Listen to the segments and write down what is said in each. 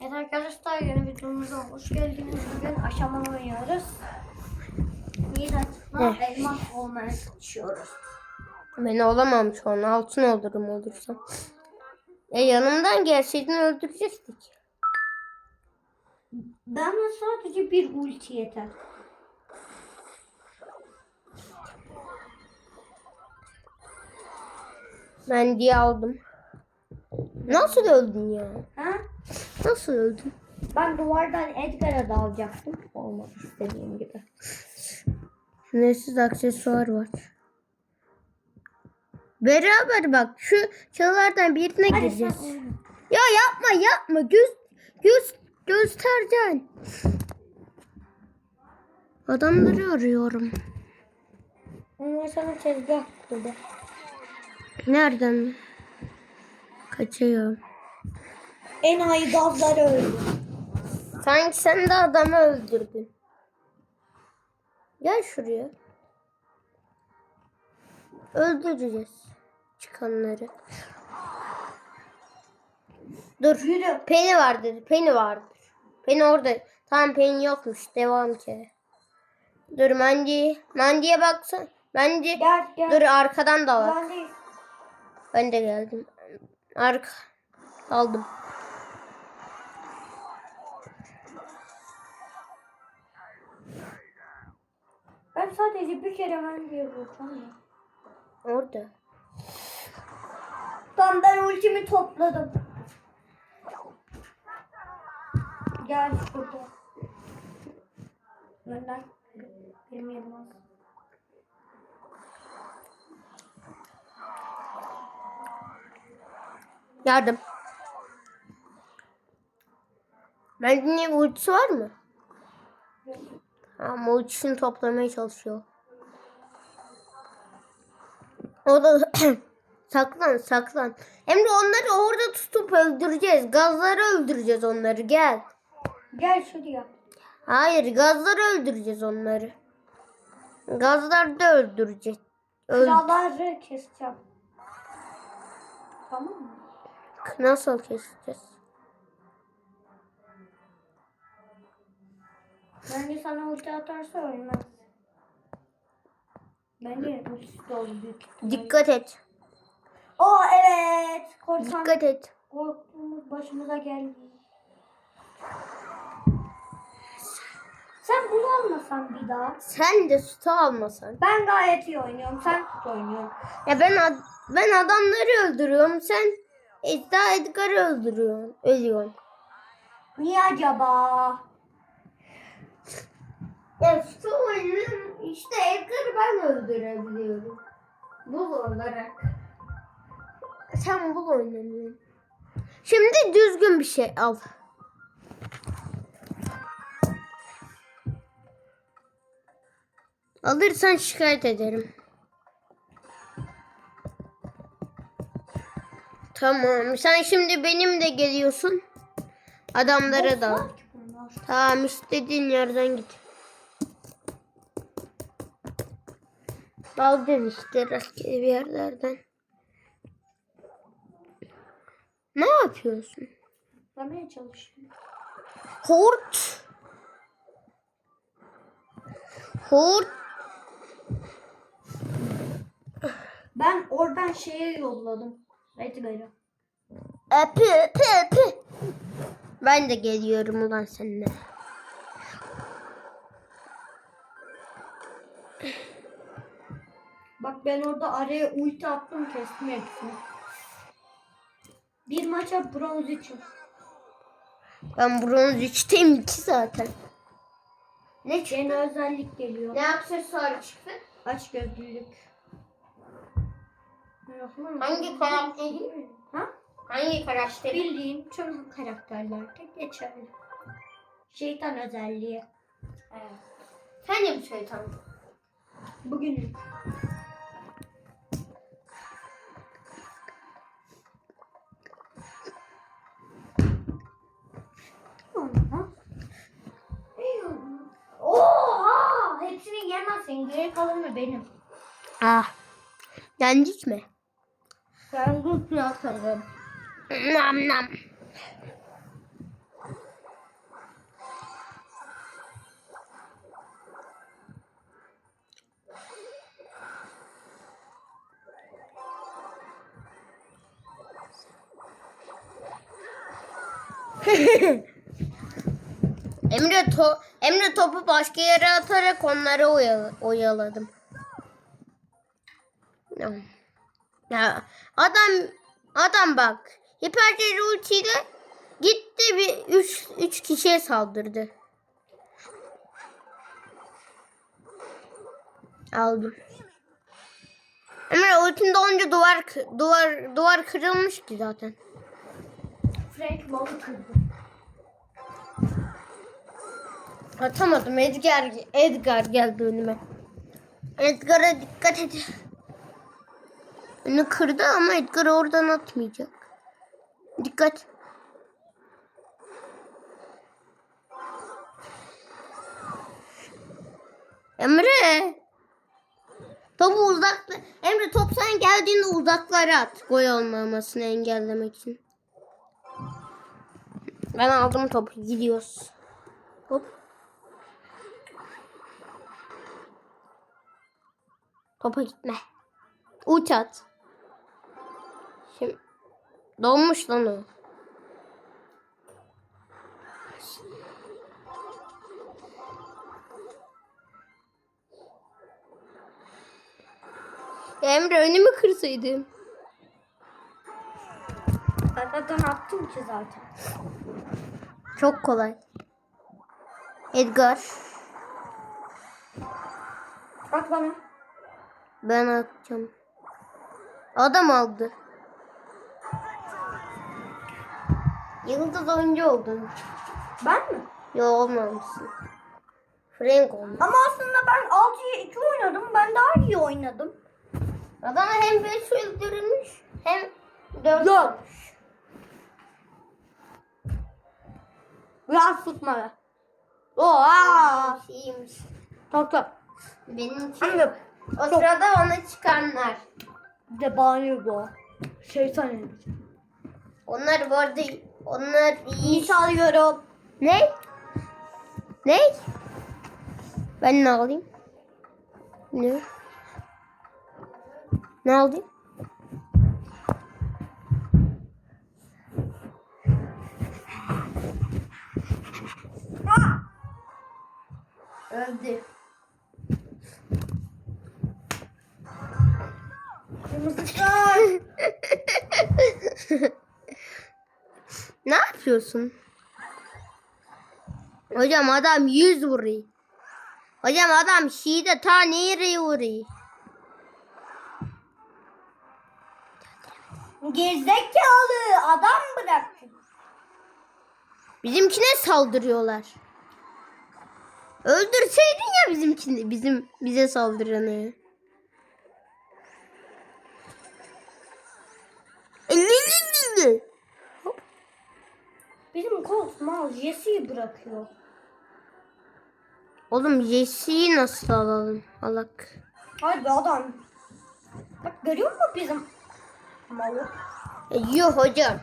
Evet arkadaşlar yeni videomuza hoş geldiniz. Bugün aşamalı oynuyoruz. Miraç'la elmas olmaya çalışıyoruz. Ben olamam şu an. Altın olurum olursam. Ya yanımdan gelseydin öldürecektik. Bana sadece bir ulti yeter. Ben diye aldım. Nasıl öldün ya? Ha? Nasıl öldün? Ben duvardan Edgar'a dalacaktım. Olmadı istediğim gibi. Sınırsız aksesuar var. Beraber bak şu çalılardan birine Hadi gireceğiz. sen. Ya yapma yapma göz göz göstereceksin. Adamları arıyorum. Ama sana tezgah kurdu. Nereden? Kaçıyor. En ayı gazları öldü. Sanki sen de adamı öldürdün. Gel şuraya. Öldüreceğiz çıkanları. Dur. Yürü. Penny vardır. Penny vardır. Penny orada. Tamam Penny yokmuş. Devam ki. Dur Mandy. Mandy'ye baksana. Mandy. Gel gel. Dur arkadan da var. Ben de geldim. Arka. Aldım. Ben sadece bir kere ben diye vurdum. Orada. Tamam ben ultimi topladım. Gel burada. Önden. Girmeyelim az. Yardım. Mandy'nin ultisi var mı? Ama ultisini toplamaya çalışıyor. O da saklan saklan. Emre onları orada tutup öldüreceğiz. Gazları öldüreceğiz onları gel. Gel şuraya. Hayır gazları öldüreceğiz onları. Gazları da öldüreceğiz. Öl Kralları keseceğim. Tamam mı? Nasıl keseceğiz? Bence sana ulti atarsa ölmez. Bence ultisi de olur büyük ihtimalle. Dikkat et. Oo evet. Korsan. Dikkat et. Korktuğumuz başımıza geldi. Sen bunu almasan bir daha. Sen de sütü almasan. Ben gayet iyi oynuyorum. Sen kötü oynuyorsun. Ya ben ad- ben adamları öldürüyorum. Sen Edda Edgar'ı öldürüyorsun. Ölüyorsun. Niye acaba? Ya sütü oynuyorum. İşte Edgar'ı ben öldürebiliyorum. Bul olarak. Sen bul oynamıyorsun. Şimdi düzgün bir şey al. Alırsan şikayet ederim. Tamam. Sen şimdi benimle geliyorsun. Adamlara da. Tamam istediğin yerden git. Daldın işte rastgele bir yerlerden. Ne yapıyorsun? Yapmaya çalışıyorum. Hort. Hort. Ben oradan şeye yolladım. Edgar'ı. Öpü öpü öpü. Ben de geliyorum ulan seninle. Bak ben orada araya ulti attım kestim hepsini. Bir maça bronz için. Ben bronz 3'teyim ki zaten. Ne Yeni özellik geliyor. Ne aksesuar çıktı? Aç gözlülük. Hangi karakteri? Ha? Hangi karakteri? Bildiğin tüm karakterlerde geçerli. Şeytan özelliği. Evet. Sen de bir şeytan. Bugün İncir kalanı benim. Ah. Yancık mi? Yancık ya sanırım. Nam nam. Hehehe Emre to Emre topu başka yere atarak onları oyal oyaladım. Ya. adam adam bak hiperceri ultiyle gitti bir 3 3 kişiye saldırdı. Aldım. Emre ultinde olunca duvar duvar duvar kırılmıştı zaten. Frank malı kırdı. Atamadım. Edgar Edgar geldi önüme. Edgar'a dikkat et. Onu kırdı ama Edgar oradan atmayacak. Dikkat. Emre. Topu uzakta. Emre top sen geldiğinde uzaklara at. Gol olmamasını engellemek için. Ben aldım topu. Gidiyoruz. Hop. Topa gitme. Uç at. Şimdi donmuş lan o. Emre önümü kırsaydın. Zaten attım ki zaten. Çok kolay. Edgar. Bak bana. Ben atacağım. Adam aldı. Yıldız oyuncu oldun. Ben mi? Yo olmamışsın. Frank olmuş. Ama aslında ben 6'ya 2 oynadım. Ben daha iyi oynadım. Adama hem 5 öldürmüş hem 4 Yok. olmuş. Biraz tutma. Oha! İyiymiş. Tak tak. Benim için Anne. O sırada ona çıkanlar. Bir de bağırıyor bu. Şeytan herif. Onlar bu arada onlar iyi. Çalıyorum. Ne? Ne? Ben ne alayım? Ne? Ne alayım? Öldü. Ne yapıyorsun? Hocam adam 100 vuruyor. Hocam adam şiide ta nereye vuruyor? Gerizekalı adam bıraktın. Bizimkine saldırıyorlar. Öldürseydin ya bizimkini, bizim bize saldıranı. Elli Bizim Colt mal Jesse'yi bırakıyor. Oğlum Jesse'yi nasıl alalım? Alak. Hadi adam. Bak görüyor musun bizim malı? E, Yok hocam.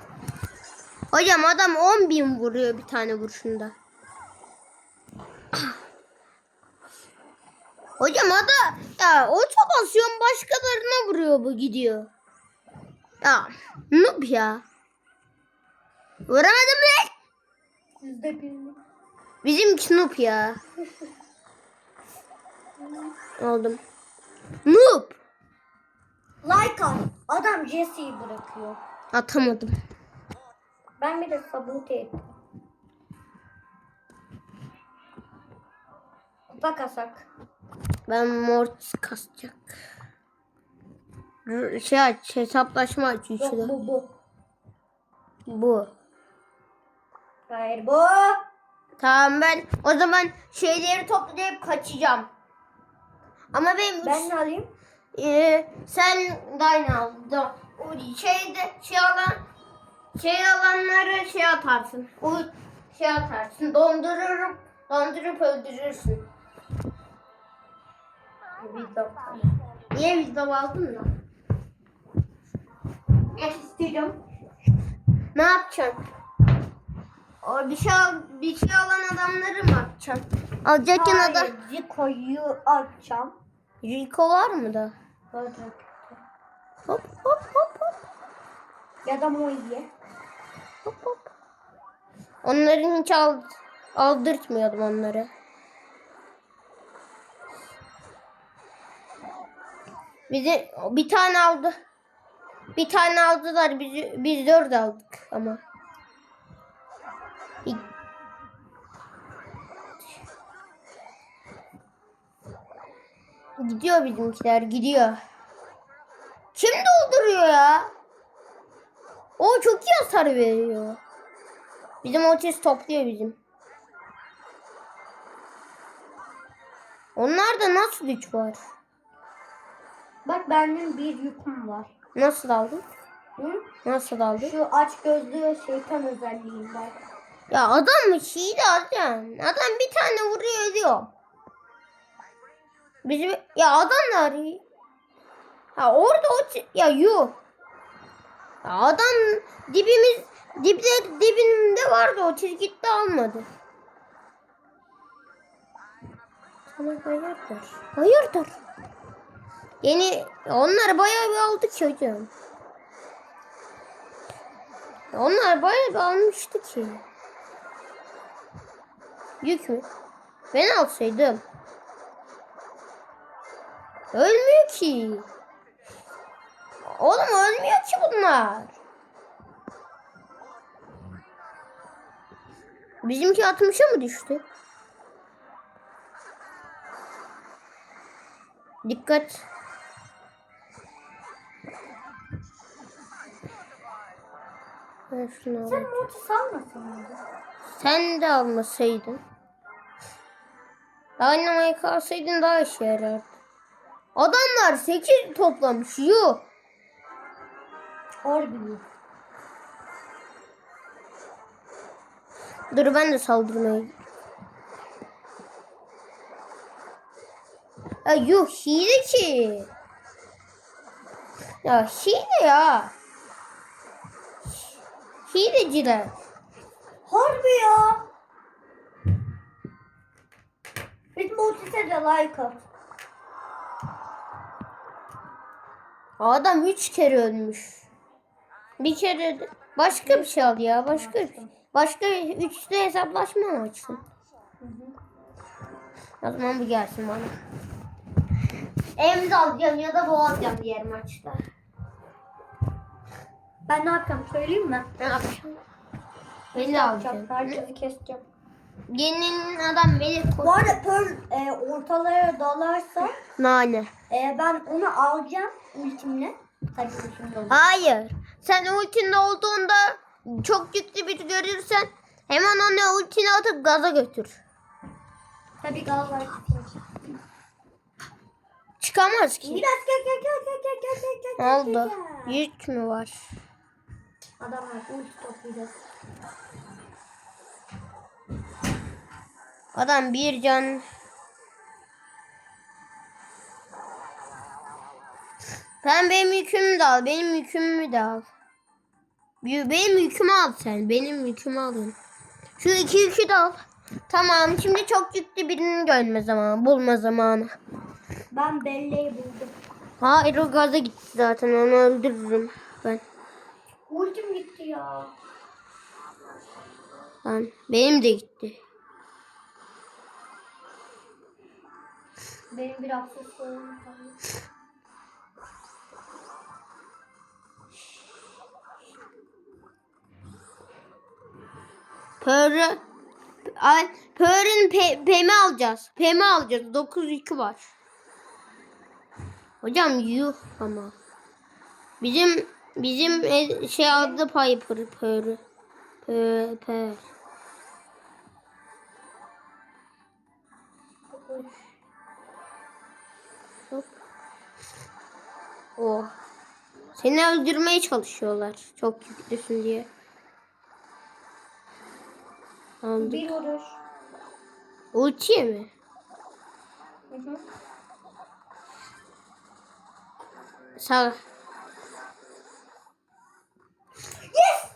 Hocam adam 10 bin vuruyor bir tane vuruşunda. Hocam ada ya oto basıyorum başkalarına vuruyor bu gidiyor. Ya noob ya. Vuramadım lan. Yüzde bir. Bizimki noob ya. Aldım. Noob. Like at. Adam Jesse'yi bırakıyor. Atamadım. Ben bir de sabote ettim. Kupa kasak. Ben mort kasacak. Şey aç, hesaplaşma aç Yok bu bu. Bu. Hayır bu. Tamam ben o zaman şeyleri toplayıp kaçacağım. Ama benim Ben ne alayım? Ee, sen aynı al. Da- O şeyde şey alan şey alanları şey atarsın. O şey atarsın. Dondururum. Dondurup öldürürsün. Vicdan. Niye vicdan aldın da? Geç istiyorum. Ne yapacaksın? O bir şey bir şey alan adamları mı atacaksın? Alacakken adam. Hayır, Zico'yu açacağım. Rico var mı da? Olacak. Hop hop hop hop. Ya da Moi'ye. Hop hop. Onların hiç ald aldırtmıyordum onları. Bizi bir tane aldı. Bir tane aldılar. Biz, biz dört aldık ama. Gidiyor bizimkiler gidiyor. Kim dolduruyor ya? O çok iyi hasar veriyor. Bizim otis topluyor bizim. Onlarda nasıl güç var? Bak benim bir yüküm var. Nasıl aldın? Hı? Nasıl aldın? Şu aç gözlü şeytan özelliğim var. Ya adam mı hile adam. Adam bir tane vuruyor ölüyor. Bizim ya adamlar ha orada o ya yok. Ya adam dibimiz dipler dibinde vardı o çizgitte almadı. Sana hayırdır? Hayırdır? Yeni onlar bayağı bir ki hocam. Onlar bayağı bir almıştı ki. Yük mü? Ben alsaydım. Ölmüyor ki. Oğlum ölmüyor ki bunlar. Bizimki 60'a mı düştü? Dikkat. Ben şunu Sen? Sen de almasaydın. Dynamite kalsaydın daha işe yarardı. Adamlar 8 toplamış. Yuh. Harbi. Dur ben de saldırmaya Ya yuh hile ki. Ya hile ya. Hileciler. Harbi ya. Biz multise de like at. Adam 3 kere ölmüş. Bir kere de başka bir şey al ya. Başka bir şey. Başka üçlü hesaplaşma mı açsın? O zaman bu gelsin bana. Emz alacağım ya da alacağım diğer maçta. Ben ne yapacağım söyleyeyim mi? Ne yapacağım? Beni alacağım. Herkesi keseceğim. Yeni adam beni Bu arada Pearl e, ortalara dalarsa Nane. e, ben onu alacağım ultimle. Hayır. Sen ultinde olduğunda çok yüklü bir görürsen hemen onu ultini atıp gaza götür. Tabii gaz var. Çıkamaz ki. Biraz gel gel gel gel gel gel gel gel. Ne oldu? Yük mü var? Adamlar ulti toplayacağız. Adam bir can. Sen benim yükümü de al. Benim yükümü de al. Benim yükümü al sen. Benim yükümü alın. Şu iki yükü de al. Tamam. Şimdi çok yüklü birini görme zamanı. Bulma zamanı. Ben belleği buldum. Hayır o gaza gitti zaten. Onu öldürürüm. Ben. Ultim gitti ya. Ben. Benim de gitti. Benim bir kaldı. Pearl'ü Ay, Pearl'ün pe, Pem'i alacağız. Pem'i alacağız. 9 yükü var. Hocam yuh ama. Bizim bizim e- şey aldı Piper. Pe, pe. Hop. Oh. Seni öldürmeye çalışıyorlar. Çok yüklüsün diye. Aldık. Bir vuruş. Ultiye mi? Hı hı. Sağ. Yes!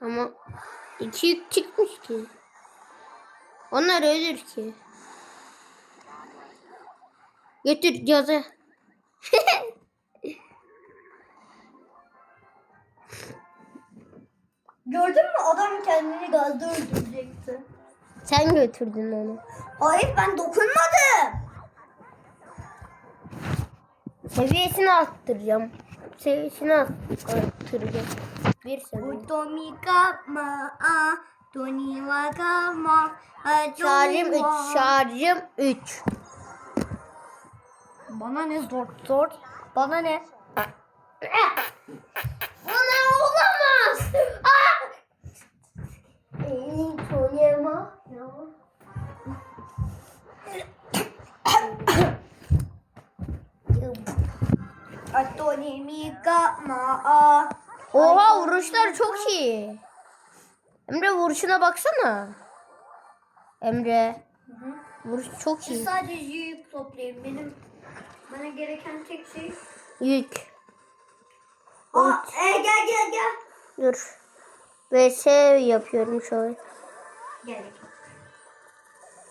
Ama iki çıkmış ki. Onlar ölür ki. Götür gaza. Gördün mü adam kendini gazda öldürecekti. Sen götürdün onu. Hayır ben dokunmadım. Seviyesini arttıracağım. Seviyesini arttıracağım. Bir seviye. Utomika ma a doni waka ma a Şarjım 3. Şarjım 3. Bana ne zor zor. Bana ne? Bana olamaz. Ah! Ey Tonyema. Atoni mika ma a. Oha vuruşlar çok iyi. Emre vuruşuna baksana. Emre vuruş çok iyi. Sadece yük toplayayım. Benim bana gereken tek şey. Yük. Aa, e, gel gel gel. Dur. VS yapıyorum şöyle. Gel.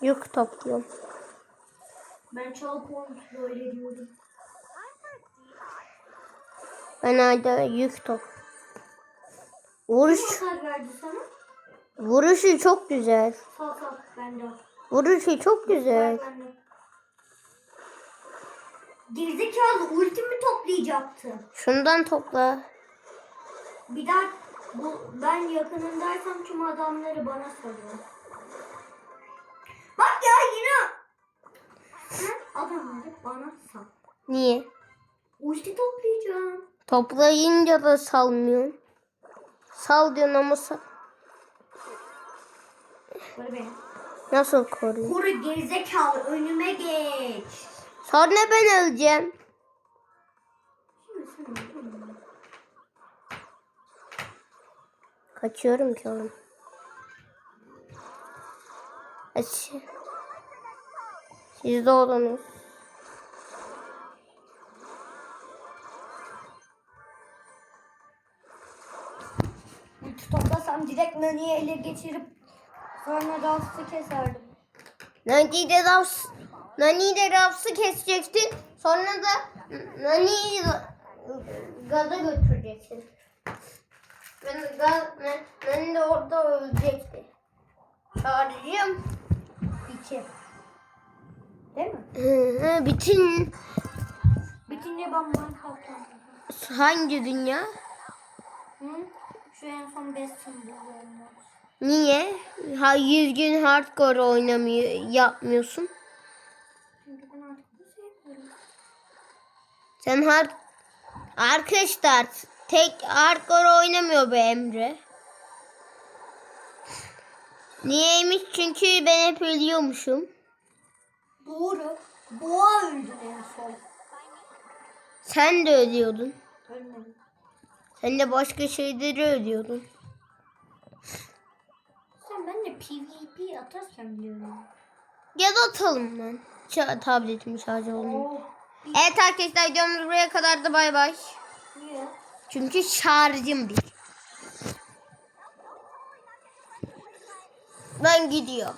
Yük topluyorum. Ben çal kontrol ediyorum. Ben hala yük top. Vuruş. Vuruşu çok güzel. Sağ sağ bende. Vuruşu çok güzel. Bende. Gerizekalı ultimi toplayacaktı. Şundan topla. Bir daha bu, ben yakınındaysam tüm adamları bana salıyor. Bak ya yine. Sen adamları bana sal. Niye? Ulti toplayacağım. Toplayınca da salmıyorsun. Sal diyorsun ama sal. Koru beni. Nasıl koruyor? Koru gerizekalı önüme geç. Sonra ben öleceğim. Şimdi sen öldün mü? Kaçıyorum ki oğlum. Aç. Siz de olunuz. Toplasam direkt Nani'yi ele geçirip sonra Ralph'ı keserdim. Nani de Rafs, Nani de Rafs'ı kesecektin. Sonra da Nani'yi gaza götürecektin. Ben gaz, Nani de orada ölecekti. Şarjım. İki. Değil mi? Hı hı, Bütün Bitince ben Minecraft'tan. hangi dünya? Hı? Şu en son best symbol'larında. Niye? Ha 100 gün hardcore oynamıyor, yapmıyorsun. Çünkü ben artık. Sen hard arkadaşlar tek hardcore oynamıyor be Emre. Niyeymiş? Çünkü ben hep ölüyormuşum. Doğru. Boğa öldü en son. Sen de ölüyordun. Ölmedim. Sen de başka şeyleri ölüyordun. Sen ben de PvP atarken biliyorum. Gel atalım lan. Ça tabletimi şarj olayım. Oh. Evet arkadaşlar videomuz buraya kadar da bay bay. Niye? Çünkü şarjım bir. Ben gidiyor.